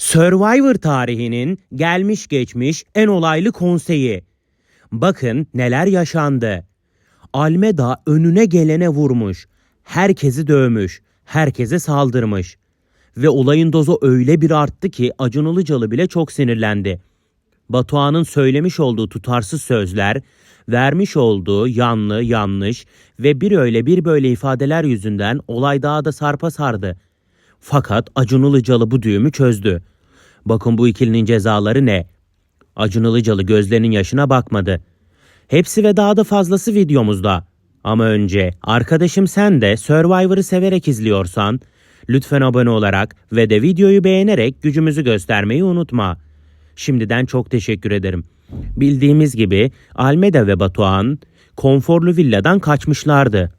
Survivor tarihinin gelmiş geçmiş en olaylı konseyi. Bakın neler yaşandı. Almeda önüne gelene vurmuş. Herkesi dövmüş. Herkese saldırmış. Ve olayın dozu öyle bir arttı ki Acun Ilıcalı bile çok sinirlendi. Batuhan'ın söylemiş olduğu tutarsız sözler, vermiş olduğu yanlı, yanlış ve bir öyle bir böyle ifadeler yüzünden olay daha da sarpa sardı. Fakat Acun Ilıcalı bu düğümü çözdü. Bakın bu ikilinin cezaları ne? Acun Ilıcalı gözlerinin yaşına bakmadı. Hepsi ve daha da fazlası videomuzda. Ama önce arkadaşım sen de Survivor'ı severek izliyorsan lütfen abone olarak ve de videoyu beğenerek gücümüzü göstermeyi unutma. Şimdiden çok teşekkür ederim. Bildiğimiz gibi Almeda ve Batuhan konforlu villadan kaçmışlardı.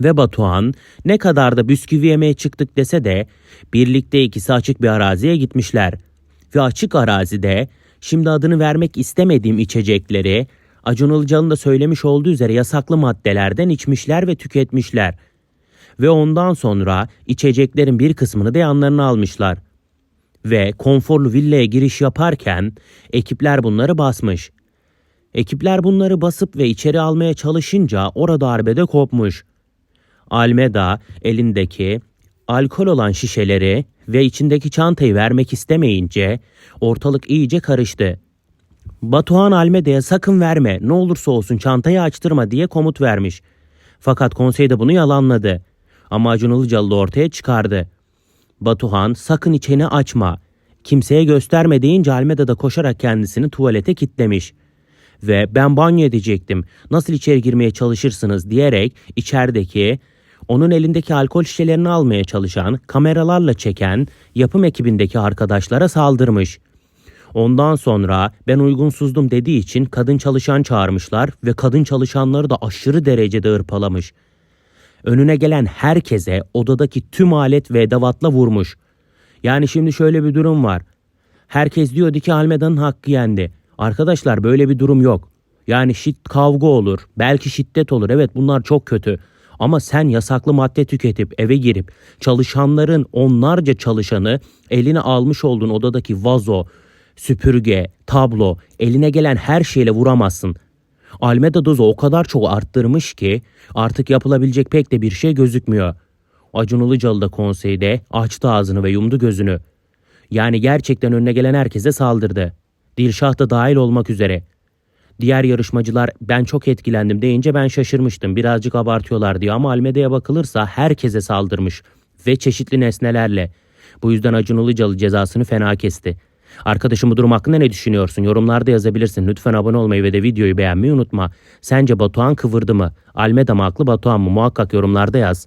Ve Batuhan ne kadar da bisküvi yemeye çıktık dese de birlikte ikisi açık bir araziye gitmişler. Ve açık arazide şimdi adını vermek istemediğim içecekleri Acun Ilıcalı'nın da söylemiş olduğu üzere yasaklı maddelerden içmişler ve tüketmişler. Ve ondan sonra içeceklerin bir kısmını da yanlarına almışlar. Ve konforlu villaya giriş yaparken ekipler bunları basmış. Ekipler bunları basıp ve içeri almaya çalışınca orada arbede kopmuş. Almeda elindeki alkol olan şişeleri ve içindeki çantayı vermek istemeyince ortalık iyice karıştı. Batuhan Almeda'ya sakın verme ne olursa olsun çantayı açtırma diye komut vermiş. Fakat konsey de bunu yalanladı. Ama Acun Ilıcalı ortaya çıkardı. Batuhan sakın içeni açma. Kimseye gösterme deyince Almeda da koşarak kendisini tuvalete kitlemiş. Ve ben banyo edecektim. Nasıl içeri girmeye çalışırsınız diyerek içerideki onun elindeki alkol şişelerini almaya çalışan, kameralarla çeken yapım ekibindeki arkadaşlara saldırmış. Ondan sonra ben uygunsuzdum dediği için kadın çalışan çağırmışlar ve kadın çalışanları da aşırı derecede hırpalamış. Önüne gelen herkese odadaki tüm alet ve edevatla vurmuş. Yani şimdi şöyle bir durum var. Herkes diyordu ki Almeda'nın hakkı yendi. Arkadaşlar böyle bir durum yok. Yani şit kavga olur, belki şiddet olur. Evet bunlar çok kötü. Ama sen yasaklı madde tüketip eve girip çalışanların onlarca çalışanı eline almış olduğun odadaki vazo, süpürge, tablo, eline gelen her şeyle vuramazsın. Almeda dozu o kadar çok arttırmış ki artık yapılabilecek pek de bir şey gözükmüyor. Acun Ilıcalı da konseyde açtı ağzını ve yumdu gözünü. Yani gerçekten önüne gelen herkese saldırdı. Dilşah da dahil olmak üzere. Diğer yarışmacılar ben çok etkilendim deyince ben şaşırmıştım. Birazcık abartıyorlar diyor ama Almeda'ya bakılırsa herkese saldırmış ve çeşitli nesnelerle. Bu yüzden Acun Ilıcalı cezasını fena kesti. Arkadaşım bu durum hakkında ne düşünüyorsun? Yorumlarda yazabilirsin. Lütfen abone olmayı ve de videoyu beğenmeyi unutma. Sence Batuhan kıvırdı mı? Almeda mı haklı Batuhan mı? Muhakkak yorumlarda yaz.